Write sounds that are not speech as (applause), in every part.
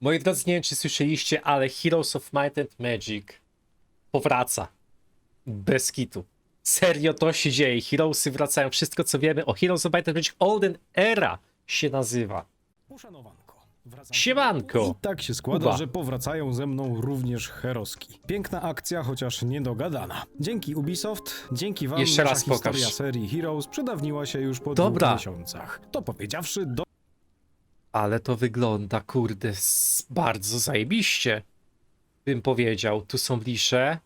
Moi drodzy, nie wiem czy słyszeliście, ale Heroes of Might and Magic powraca. Bez kitu. Serio to się dzieje. Heroesy wracają. Wszystko co wiemy o Heroes of Might and Magic Olden Era się nazywa. Uszanowanko. Wracam Siemanko. I tak się składa, Kuba. że powracają ze mną również heroski. Piękna akcja, chociaż niedogadana. Dzięki Ubisoft, dzięki wam Jeszcze nasza raz pokaż. historia serii Heroes przedawniła się już po Dobra. dwóch miesiącach. To powiedziawszy, do... Ale to wygląda, kurde, bardzo zajebiście. Bym powiedział. Tu są bliższe.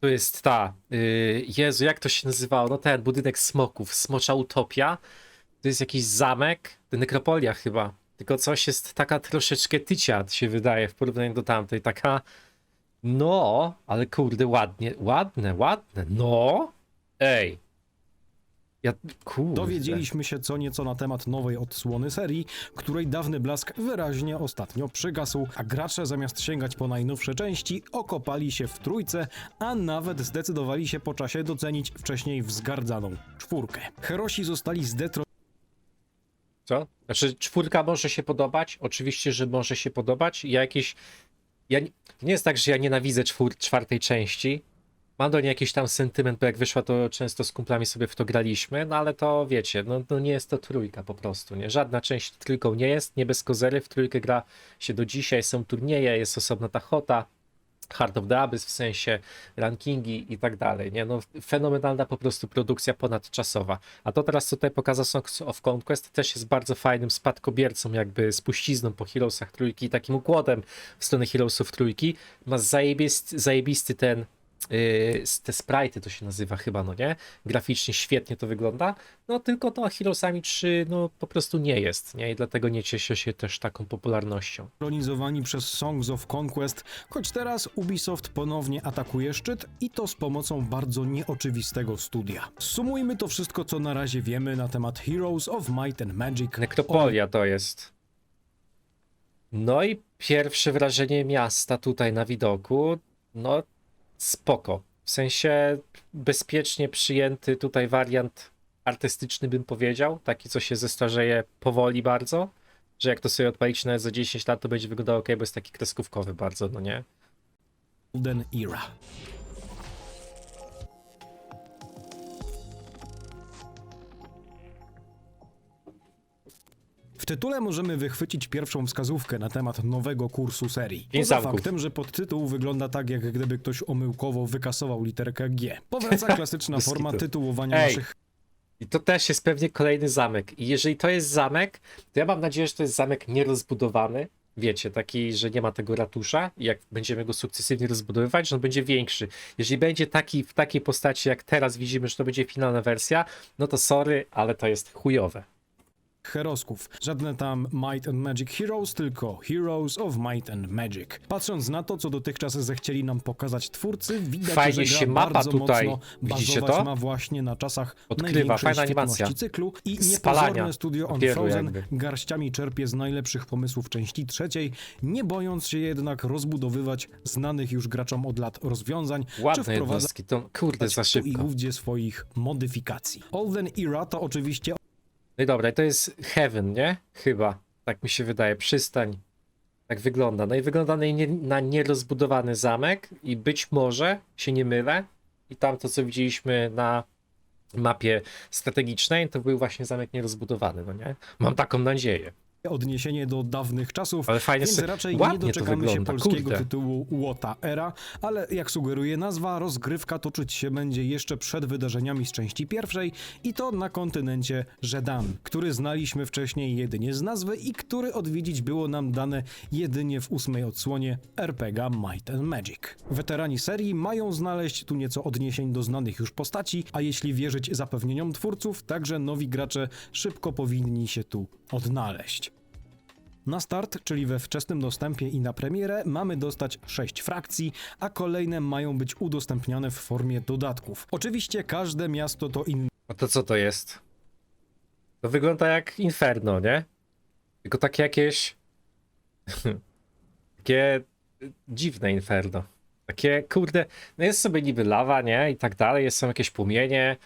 Tu jest ta. Yy, Jezu, jak to się nazywało? No ten budynek smoków. Smocza Utopia. To jest jakiś zamek. Nekropolia chyba. Tylko coś jest taka troszeczkę tycia, się wydaje, w porównaniu do tamtej. Taka. No, ale kurde, ładnie. Ładne, ładne. No. Ej. Ja. Kurde. dowiedzieliśmy się co nieco na temat nowej odsłony serii, której dawny blask wyraźnie ostatnio przygasł, a gracze zamiast sięgać po najnowsze części, okopali się w trójce, a nawet zdecydowali się po czasie docenić wcześniej wzgardzaną czwórkę. Herosi zostali zdetro Co? Znaczy, czwórka może się podobać? Oczywiście, że może się podobać. Ja jakieś. Ja nie jest tak, że ja nienawidzę czwór... czwartej części. Mam do niej jakiś tam sentyment, bo jak wyszła, to często z kumplami sobie w to graliśmy, no ale to wiecie, no, no nie jest to trójka po prostu, nie? Żadna część trójką nie jest, nie bez kozery, w trójkę gra się do dzisiaj, są turnieje, jest osobna ta hota, Heart of the Abyss w sensie rankingi i tak dalej, nie? No fenomenalna po prostu produkcja ponadczasowa. A to teraz tutaj pokaza Songs of Conquest też jest bardzo fajnym spadkobiercą jakby spuścizną po Heroesach trójki takim układem w stronę Heroesów trójki. Ma zajebisty, zajebisty ten yy, te sprite'y to się nazywa chyba, no nie? Graficznie świetnie to wygląda, no tylko to Heroesami 3 no po prostu nie jest, nie? I dlatego nie cieszy się też taką popularnością. Kolonizowani przez Songs of Conquest, choć teraz Ubisoft ponownie atakuje szczyt i to z pomocą bardzo nieoczywistego studia. Sumujmy to wszystko, co na razie wiemy na temat Heroes of Might and Magic. Nekropolia to jest. No i pierwsze wrażenie miasta tutaj na widoku, no spoko. W sensie bezpiecznie przyjęty tutaj wariant artystyczny bym powiedział, taki co się zestarzeje powoli bardzo, że jak to sobie odpalić nawet za 10 lat to będzie wyglądało ok, bo jest taki kreskówkowy bardzo, no nie? Golden Era. Tytule możemy wychwycić pierwszą wskazówkę na temat nowego kursu serii. Poza faktem, że podtytuł wygląda tak, jak gdyby ktoś omyłkowo wykasował literkę G. Powraca (laughs) klasyczna Bez forma kitu. tytułowania Ej. naszych I to też jest pewnie kolejny zamek. I jeżeli to jest zamek, to ja mam nadzieję, że to jest zamek nierozbudowany. Wiecie, taki, że nie ma tego ratusza i jak będziemy go sukcesywnie rozbudowywać, że on będzie większy. Jeżeli będzie taki w takiej postaci, jak teraz widzimy, że to będzie finalna wersja, no to sorry, ale to jest chujowe. Herosków. Żadne tam Might and Magic Heroes, tylko Heroes of Might and Magic. Patrząc na to, co dotychczas zechcieli nam pokazać twórcy, widać, Fajnie że gra się mapa bardzo tutaj, mocno widzicie bazować to? ma właśnie na czasach Odkrywa, największej fajna świetności animacja. cyklu i Spalania niepozorne studio On papieru Frozen jakby. garściami czerpie z najlepszych pomysłów części trzeciej, nie bojąc się jednak rozbudowywać znanych już graczom od lat rozwiązań, czy Ładne wprowadzać jednostki, to kurde za tu i szybko. ówdzie swoich modyfikacji. Olden Era to oczywiście No i dobra, i to jest Heaven, nie? Chyba. Tak mi się wydaje. Przystań. Tak wygląda. No i wygląda na, na nierozbudowany zamek i być może, się nie mylę, i tam to, co widzieliśmy na mapie strategicznej, to był właśnie zamek nierozbudowany, no nie? Mam taką nadzieję. Odniesienie do dawnych czasów, Ale fajnie więc raczej nie doczekamy się polskiego kurde. tytułu Łota Era, ale jak sugeruje nazwa, rozgrywka toczyć się będzie jeszcze przed wydarzeniami z części pierwszej i to na kontynencie Żedan, który znaliśmy wcześniej jedynie z nazwy i który odwiedzić było nam dane jedynie w ósmej odsłonie RPG Might and Magic. Weterani serii mają znaleźć tu nieco odniesień do znanych już postaci, a jeśli wierzyć zapewnieniom twórców, także nowi gracze szybko powinni się tu odnaleźć. Na start, czyli we wczesnym dostępie i na premierę, mamy dostać 6 frakcji, a kolejne mają być udostępniane w formie dodatków. Oczywiście każde miasto to inny A to co to jest? To wygląda jak Inferno, nie? Tylko takie jakieś. (laughs) takie dziwne Inferno. Takie, kurde, no jest sobie niby lawa, nie? I tak dalej, jest, są jakieś płomienie.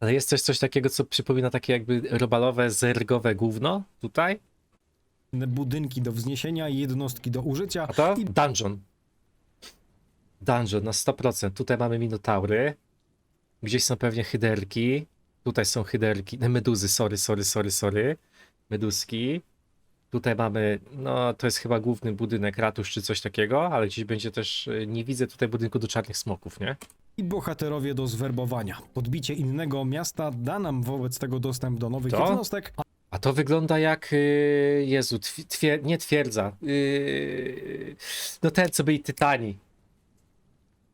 Ale jest też coś takiego, co przypomina takie jakby robalowe, zergowe gówno tutaj. Budynki do wzniesienia, jednostki do użycia A to? i Dungeon. Dungeon na 100%. Tutaj mamy minotaury. Gdzieś są pewnie hyderki. Tutaj są hyderki. Nie, meduzy, sorry, sorry, sorry, sorry. Meduski. Tutaj mamy, no to jest chyba główny budynek, ratusz czy coś takiego, ale gdzieś będzie też, y, nie widzę tutaj budynku do czarnych smoków, nie? i bohaterowie do zwerbowania. Podbicie innego miasta da nam wobec tego dostęp do nowych To? jednostek, To wygląda jak, y, Jezu, twi- twier- nie twierdza, y, no ten, co byli Tytani.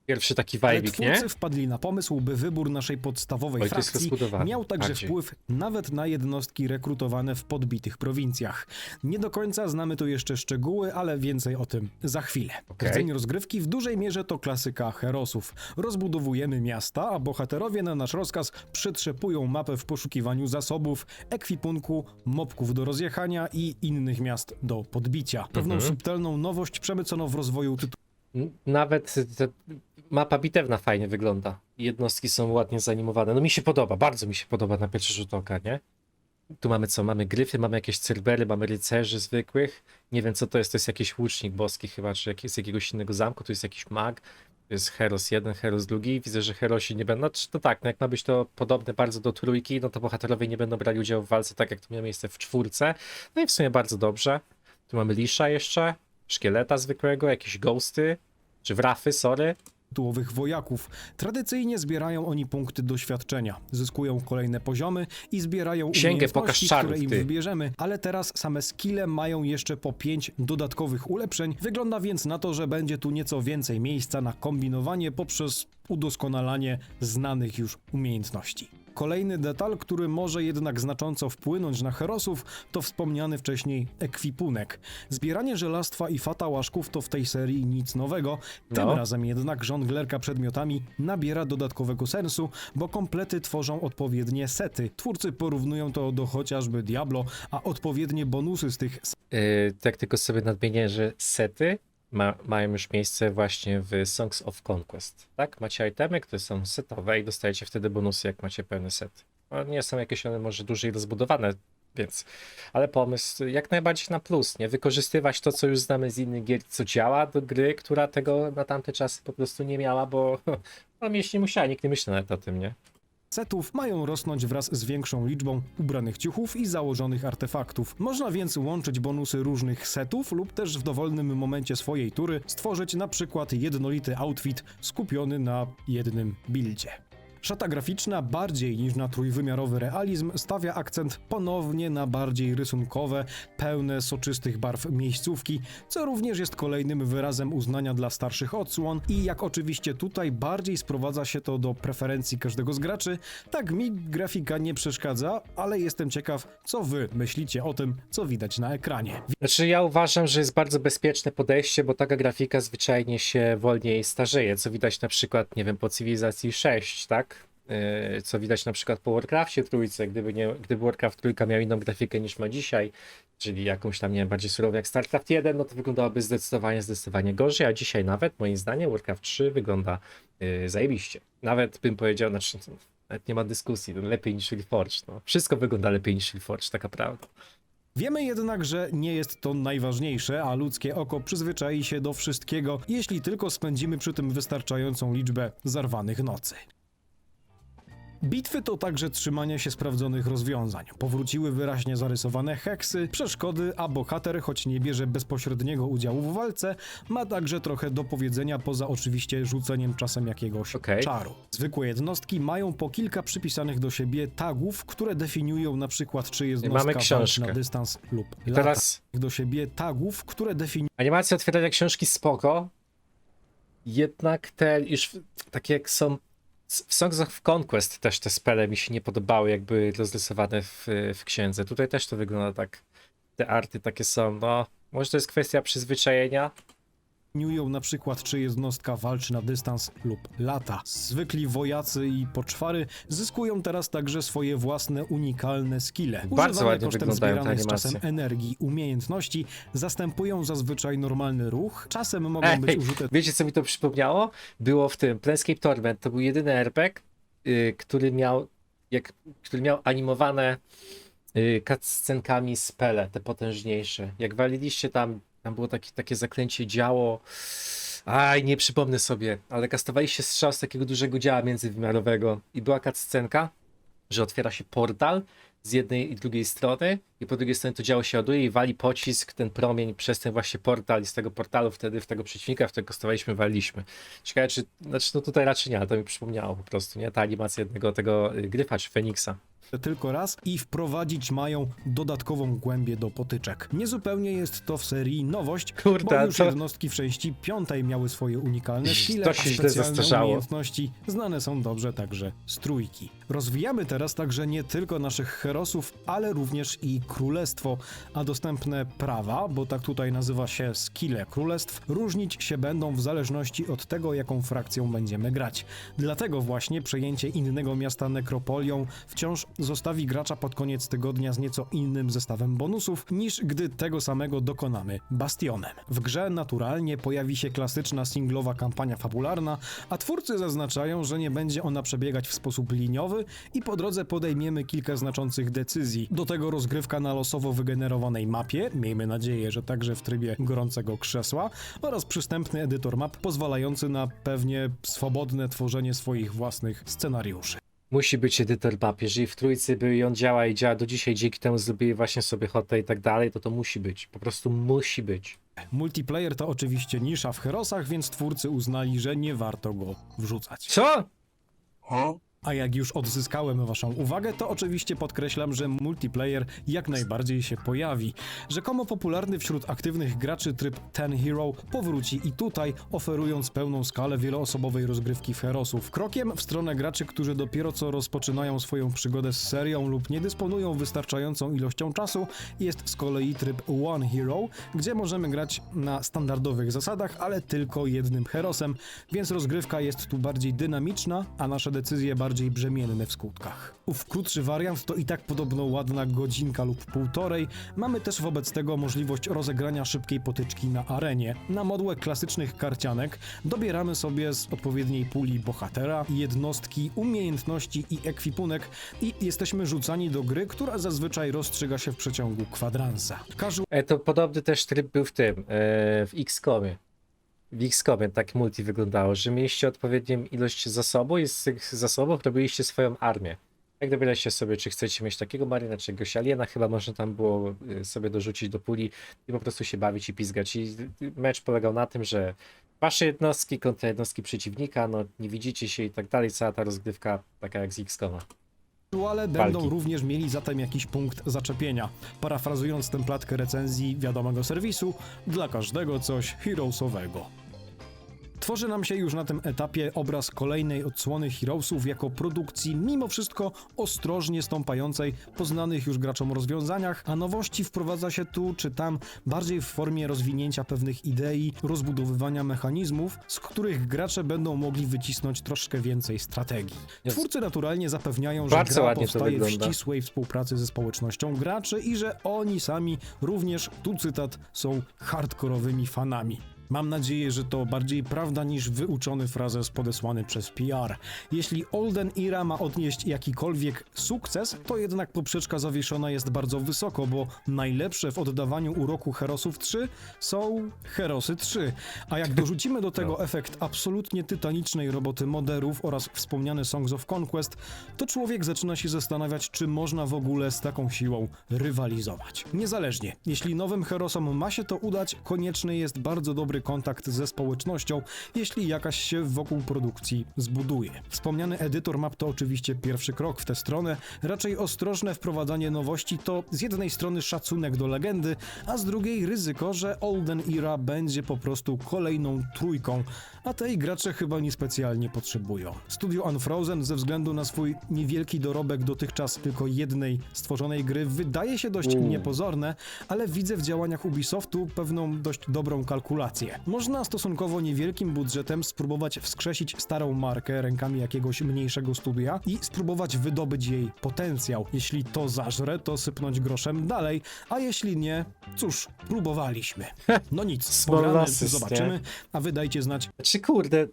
Pierwszy taki ale wajbik, nie? wpadli na pomysł, by wybór naszej podstawowej Oj, to jest frakcji miał także Bardziej. wpływ nawet na jednostki rekrutowane w podbitych prowincjach. Nie do końca znamy tu jeszcze szczegóły, ale więcej o tym za chwilę. Okej. Rdzeń rozgrywki w dużej mierze to klasyka herosów. Rozbudowujemy miasta, a bohaterowie na nasz rozkaz przetrzepują mapę w poszukiwaniu zasobów, ekwipunku, mopków do rozjechania i innych miast do podbicia. Pewną Mhm. subtelną nowość przemycono w rozwoju tytułu Nawet te, mapa bitewna fajnie wygląda. Jednostki są ładnie zanimowane. No mi się podoba, bardzo mi się podoba na pierwszy rzut oka, nie? Tu mamy co? Mamy gryfy, mamy jakieś cerbery, mamy rycerzy zwykłych. Nie wiem co to jest, to jest jakiś łucznik boski chyba, czy z jakiegoś innego zamku, tu jest jakiś mag. To jest Heros jeden, Heros drugi. Widzę, że Herosi nie będą. No, to tak, no jak ma być to podobne bardzo do trójki, no to bohaterowie nie będą brali udziału w walce, tak jak to miało miejsce w czwórce. No i w sumie bardzo dobrze. Tu mamy Lisza jeszcze, szkieleta zwykłego, jakieś ghosty, czy wrafy, sorry. tytułowych wojaków. Tradycyjnie zbierają oni punkty doświadczenia, zyskują kolejne poziomy i zbierają Księgę pokaż umiejętności, czarów, które im ty. wybierzemy, ale teraz same skille mają jeszcze po 5 dodatkowych ulepszeń. Wygląda więc na to, że będzie tu nieco więcej miejsca na kombinowanie poprzez udoskonalanie znanych już umiejętności. Kolejny detal, który może jednak znacząco wpłynąć na herosów, to wspomniany wcześniej ekwipunek. Zbieranie żelastwa i fatałaszków to w tej serii nic nowego, tym No. razem jednak żonglerka przedmiotami nabiera dodatkowego sensu, bo komplety tworzą odpowiednie sety. Twórcy porównują to do chociażby Diablo, a odpowiednie bonusy z tych Yy, tak tylko sobie nadmienię, że sety ma, mają już miejsce właśnie w Songs of Conquest. Tak? Macie itemy, które są setowe i dostajecie wtedy bonusy, jak macie pełny set. No, nie są jakieś one może dłużej rozbudowane, więc. Ale pomysł jak najbardziej na plus, nie? Wykorzystywać to, co już znamy z innych gier, co działa do gry, która tego na tamte czasy po prostu nie miała, bo (laughs) no, mieć nie musiała, nikt nie myśli nawet o tym, nie? Setów mają rosnąć wraz z większą liczbą ubranych ciuchów i założonych artefaktów. Można więc łączyć bonusy różnych setów lub też w dowolnym momencie swojej tury stworzyć na przykład jednolity outfit skupiony na jednym buildzie. Szata graficzna bardziej niż na trójwymiarowy realizm stawia akcent ponownie na bardziej rysunkowe, pełne soczystych barw miejscówki, co również jest kolejnym wyrazem uznania dla starszych odsłon i jak oczywiście tutaj bardziej sprowadza się to do preferencji każdego z graczy, tak mi grafika nie przeszkadza, ale jestem ciekaw, co wy myślicie o tym, co widać na ekranie. Znaczy ja uważam, że jest bardzo bezpieczne podejście, bo taka grafika zwyczajnie się wolniej starzeje, co widać na przykład, nie wiem, po Cywilizacji 6, tak? Yy, Co widać na przykład po Warcraftie trójce, gdyby, nie, gdyby Warcraft trójka miał inną grafikę niż ma dzisiaj, czyli jakąś tam, nie wiem, bardziej surową jak StarCraft 1, no to wyglądałoby zdecydowanie, zdecydowanie gorzej, a dzisiaj nawet, moim zdaniem, Warcraft 3 wygląda yy, zajebiście. Nawet bym powiedział, znaczy, nawet nie ma dyskusji, no, lepiej niż Reforged, no. Wszystko wygląda lepiej niż Reforged, taka prawda. Wiemy jednak, że nie jest to najważniejsze, a ludzkie oko przyzwyczai się do wszystkiego, jeśli tylko spędzimy przy tym wystarczającą liczbę zarwanych nocy. Bitwy to także trzymanie się sprawdzonych rozwiązań. Powróciły wyraźnie zarysowane heksy, przeszkody, a bohater, choć nie bierze bezpośredniego udziału w walce, ma także trochę do powiedzenia poza oczywiście rzuceniem czasem jakiegoś Okej. czaru. Zwykłe jednostki mają po kilka przypisanych do siebie tagów, które definiują na przykład czy jednostka walczy książkę. na dystans lub lata teraz do siebie tagów, które definiują Animacja otwierania książki spoko. Jednak te już takie jak są w Songs of Conquest też te spele mi się nie podobały, jak były rozrysowane w, w księdze. Tutaj też to wygląda tak. Te arty takie są, no. Może to jest kwestia przyzwyczajenia. Na przykład czy jednostka walczy na dystans lub lata. Zwykli wojacy i poczwary zyskują teraz także swoje własne unikalne skille. Bardzo ładnie kosztem wyglądają te z czasem animacje. energii umiejętności zastępują zazwyczaj normalny ruch, czasem mogą Ej, być użyte Wiecie, co mi to przypomniało? Było w tym Planescape Torment. To był jedyny RPG, y, który miał, jak, który miał animowane yy, cutscenkami z Pele, te potężniejsze. Jak waliliście tam, tam było takie, takie zaklęcie działo. Aj, nie przypomnę sobie, ale kastowaliście strzał z takiego dużego działa międzywymiarowego i była cutscenka, że otwiera się portal z jednej i drugiej strony i po drugiej stronie to działo się ładuje i wali pocisk, ten promień przez ten właśnie portal i z tego portalu wtedy w tego przeciwnika, w którego kastowaliśmy, waliliśmy. Ciekawe, czy, znaczy no tutaj raczej nie, ale to mi przypomniało po prostu, nie? Ta animacja jednego tego y, gryfa czy Feniksa. Tylko raz i wprowadzić mają dodatkową głębię do potyczek. Niezupełnie jest to w serii nowość, Kurde, bo już to- jednostki w części piątej miały swoje unikalne To skille, się a źle specjalne zastarzało. umiejętności znane są dobrze także z trójki. Rozwijamy teraz także nie tylko naszych herosów, ale również i królestwo, a dostępne prawa, bo tak tutaj nazywa się skille królestw, różnić się będą w zależności od tego, jaką frakcją będziemy grać. Dlatego właśnie przejęcie innego miasta nekropolią wciąż zostawi gracza pod koniec tygodnia z nieco innym zestawem bonusów, niż gdy tego samego dokonamy bastionem. W grze naturalnie pojawi się klasyczna singlowa kampania fabularna, a twórcy zaznaczają, że nie będzie ona przebiegać w sposób liniowy i po drodze podejmiemy kilka znaczących decyzji. Do tego rozgrywka na losowo wygenerowanej mapie, miejmy nadzieję, że także w trybie gorącego krzesła, oraz przystępny edytor map pozwalający na pewnie swobodne tworzenie swoich własnych scenariuszy. Musi być edytor map. Jeżeli w trójcy był i on działa i działa do dzisiaj, dzięki temu zrobili właśnie sobie hotę i tak dalej, to to musi być. Po prostu musi być. Multiplayer to oczywiście nisza w Herosach, więc twórcy uznali, że nie warto go wrzucać. Co? A jak już odzyskałem waszą uwagę, to oczywiście podkreślam, że multiplayer jak najbardziej się pojawi. Rzekomo popularny wśród aktywnych graczy tryb Ten Hero powróci i tutaj, oferując pełną skalę wieloosobowej rozgrywki w Herosów. Krokiem w stronę graczy, którzy dopiero co rozpoczynają swoją przygodę z serią lub nie dysponują wystarczającą ilością czasu, jest z kolei tryb One Hero, gdzie możemy grać na standardowych zasadach, ale tylko jednym herosem, więc rozgrywka jest tu bardziej dynamiczna, a nasze decyzje bardziej brzemienne w skutkach. Ów krótszy wariant to i tak podobno ładna godzinka lub półtorej. Mamy też wobec tego możliwość rozegrania szybkiej potyczki na arenie. Na modłę klasycznych karcianek dobieramy sobie z odpowiedniej puli bohatera, jednostki, umiejętności i ekwipunek i jesteśmy rzucani do gry, która zazwyczaj rozstrzyga się w przeciągu kwadransa. Casual E, to podobny też tryb był w tym, e, w X-Comie. W X-Comie tak multi wyglądało, że mieliście odpowiednią ilość zasobu i z tych zasobów robiliście swoją armię. Jak dobieraliście sobie, czy chcecie mieć takiego marina, czy jakiegoś aliena, chyba można tam było e, sobie dorzucić do puli i po prostu się bawić i pizgać. I mecz polegał na tym, że wasze jednostki kontra jednostki przeciwnika, no nie widzicie się i tak dalej, cała ta rozgrywka taka jak z X-Coma. ale będą Walki. również mieli zatem jakiś punkt zaczepienia. Parafrazując templatkę recenzji wiadomego serwisu, dla każdego coś heroesowego. Tworzy nam się już na tym etapie obraz kolejnej odsłony Heroesów jako produkcji mimo wszystko ostrożnie stąpającej po znanych już graczom rozwiązaniach, a nowości wprowadza się tu czy tam bardziej w formie rozwinięcia pewnych idei, rozbudowywania mechanizmów, z których gracze będą mogli wycisnąć troszkę więcej strategii. Jest. Twórcy naturalnie zapewniają, że Bardzo gra powstaje w ścisłej współpracy ze społecznością graczy i że oni sami również, tu cytat, są hardkorowymi fanami. Mam nadzieję, że to bardziej prawda niż wyuczony frazes podesłany przez PR. Jeśli Olden Era ma odnieść jakikolwiek sukces, to jednak poprzeczka zawieszona jest bardzo wysoko, bo najlepsze w oddawaniu uroku Herosów 3 są Herosy 3. A jak dorzucimy do tego (laughs) efekt absolutnie tytanicznej roboty moderów oraz wspomniane Songs of Conquest, to człowiek zaczyna się zastanawiać, czy można w ogóle z taką siłą rywalizować. Niezależnie, jeśli nowym Herosom ma się to udać, konieczny jest bardzo dobry kontakt ze społecznością, jeśli jakaś się wokół produkcji zbuduje. Wspomniany edytor map to oczywiście pierwszy krok w tę stronę, raczej ostrożne wprowadzanie nowości to z jednej strony szacunek do legendy, a z drugiej ryzyko, że Olden Era będzie po prostu kolejną trójką, a tej gracze chyba niespecjalnie potrzebują. Studio Unfrozen ze względu na swój niewielki dorobek dotychczas tylko jednej stworzonej gry wydaje się dość Mm. niepozorne, ale widzę w działaniach Ubisoftu pewną dość dobrą kalkulację. Można stosunkowo niewielkim budżetem spróbować wskrzesić starą markę rękami jakiegoś mniejszego studia i spróbować wydobyć jej potencjał. Jeśli to zażre, to sypnąć groszem dalej, a jeśli nie, cóż, próbowaliśmy. No nic, (laughs) pogramy, zobaczymy, a wy dajcie znać, Czy kurde,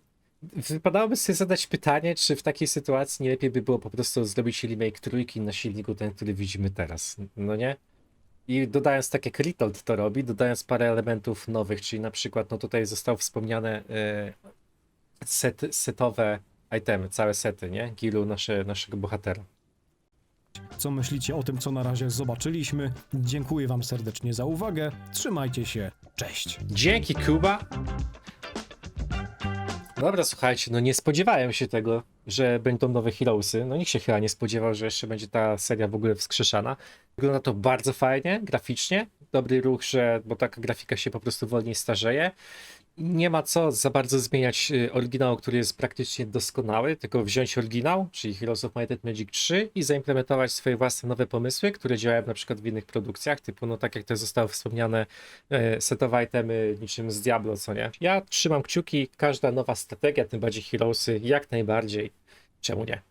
Wypadałoby sobie zadać pytanie, czy w takiej sytuacji nie lepiej by było po prostu zrobić remake trójki na silniku ten, który widzimy teraz, no nie? I dodając tak jak Ritold to robi, dodając parę elementów nowych, czyli na przykład, no tutaj zostało wspomniane e, set, setowe itemy, całe sety, nie? Gilu nasze, naszego bohatera. Co myślicie o tym, co na razie zobaczyliśmy? Dziękuję Wam serdecznie za uwagę. Trzymajcie się. Cześć. Dzięki, Kuba! Dobra, słuchajcie, no nie spodziewałem się tego, że będą nowe Heroesy. No nikt się chyba nie spodziewał, że jeszcze będzie ta seria w ogóle wskrzeszana. Wygląda to bardzo fajnie, graficznie. Dobry ruch, że, bo taka grafika się po prostu wolniej starzeje. Nie ma co za bardzo zmieniać y, oryginału, który jest praktycznie doskonały, tylko wziąć oryginał, czyli Heroes of Might and Magic 3 i zaimplementować swoje własne nowe pomysły, które działają na przykład w innych produkcjach, typu no tak jak to zostało wspomniane, e, setowe itemy niczym z Diablo, co nie? Ja trzymam kciuki, każda nowa strategia, tym bardziej Heroesy, jak najbardziej. Czemu nie?